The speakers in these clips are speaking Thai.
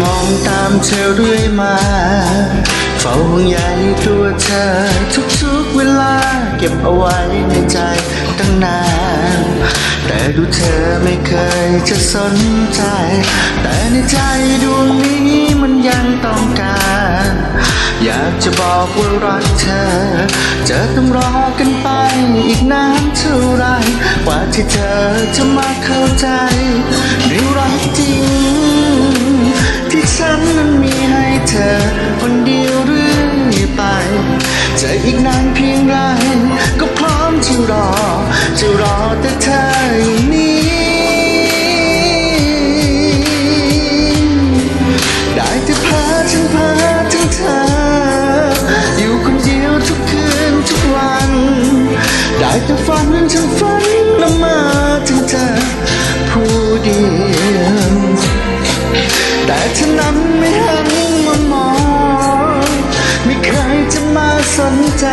มองตามเธอเรื่อยมา เฝ้าห่วงใยตัวเธอทุกๆเวลา เก็บเอาไว้ในใจตั้งนาน แต่ดูเธอไม่เคยจะสนใจ แต่ในใจดวงนี้มันยังต้องการ อยากจะบอกว่ารักเธอ จะต้องรอกันไปอีกนานเท่าไรกว่าที่เธอจะมาเข้าใจานเพียงไร ก็พร้อมจะรอ จะรอแต่เธออย่างนี้ ได้แต่พาฉันพาถึงเธอ อยู่คนเดียวทุกคืนทุกวัน ได้แต่ฝันฉันฝันละมาถึงเธอผู้เดียวแต่เธอนั้น ใจ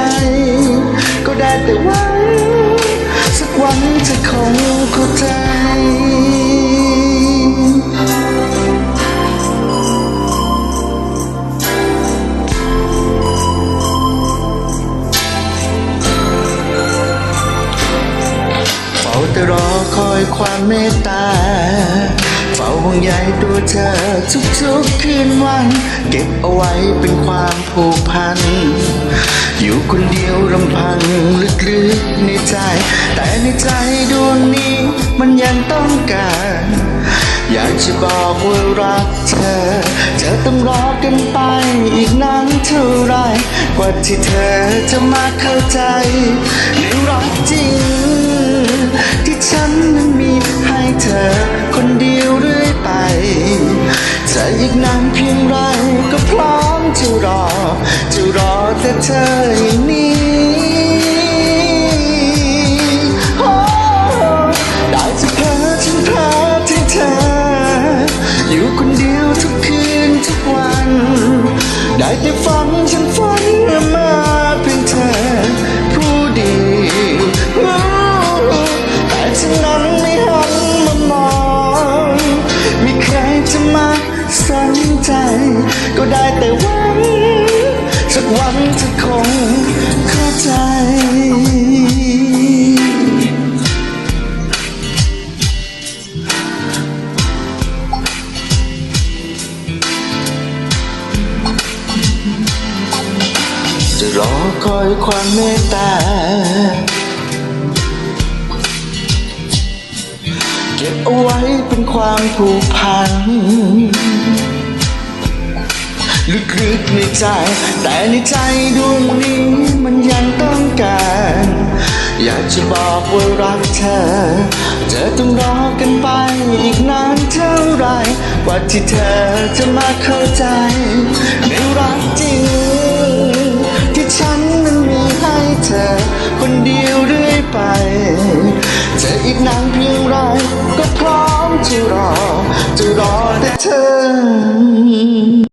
ก็ได้แต่หวังสักวันจะคงเข้าใจเฝ้าแต่รอคอยความเมตตา ฝ้าห่วงใยตัวเธอทุกๆคืนวัน เก็บเอาไว้เป็นความผูกพัน อยู่คนเดียวลำพังลึกๆในใจ แต่ในใจดวงนี้มันยังต้องการ อยากจะบอกว่ารักเธอจะต้องรอกันไปอีกนานเท่าไร กว่าที่เธอจะมาเข้าใจในรักจริงานเพียงไรก็พร้อมจะรอ จะรอแต่เธออย่างนี้โอ้ได้จะพาฉันเพาที่เธอ อยู่คนเดียวทุกคืนทุกวัน ได้แต่ฝันฉันฝันมาเพียงเธอ ผู้เดียวแต่ฉันนั้นไม่หันมามองม่เคยจะมา สนใจ ก็ได้แต่หวังสักวันจะคงเข้าใจจะรอคอยความเมตตา เก็บเอาไว้เป็นความผูกพันลึกๆในใจ แต่ในใจดวงนี้มันยังต้องการ อยากจะบอกว่ารักเธอจะต้องรอกันไปอีกนานเท่าไรกว่าที่เธอจะมาเข้าใจ ในรักจริง ไร ก็พร้อมจะรอ จะรอแต่เธอ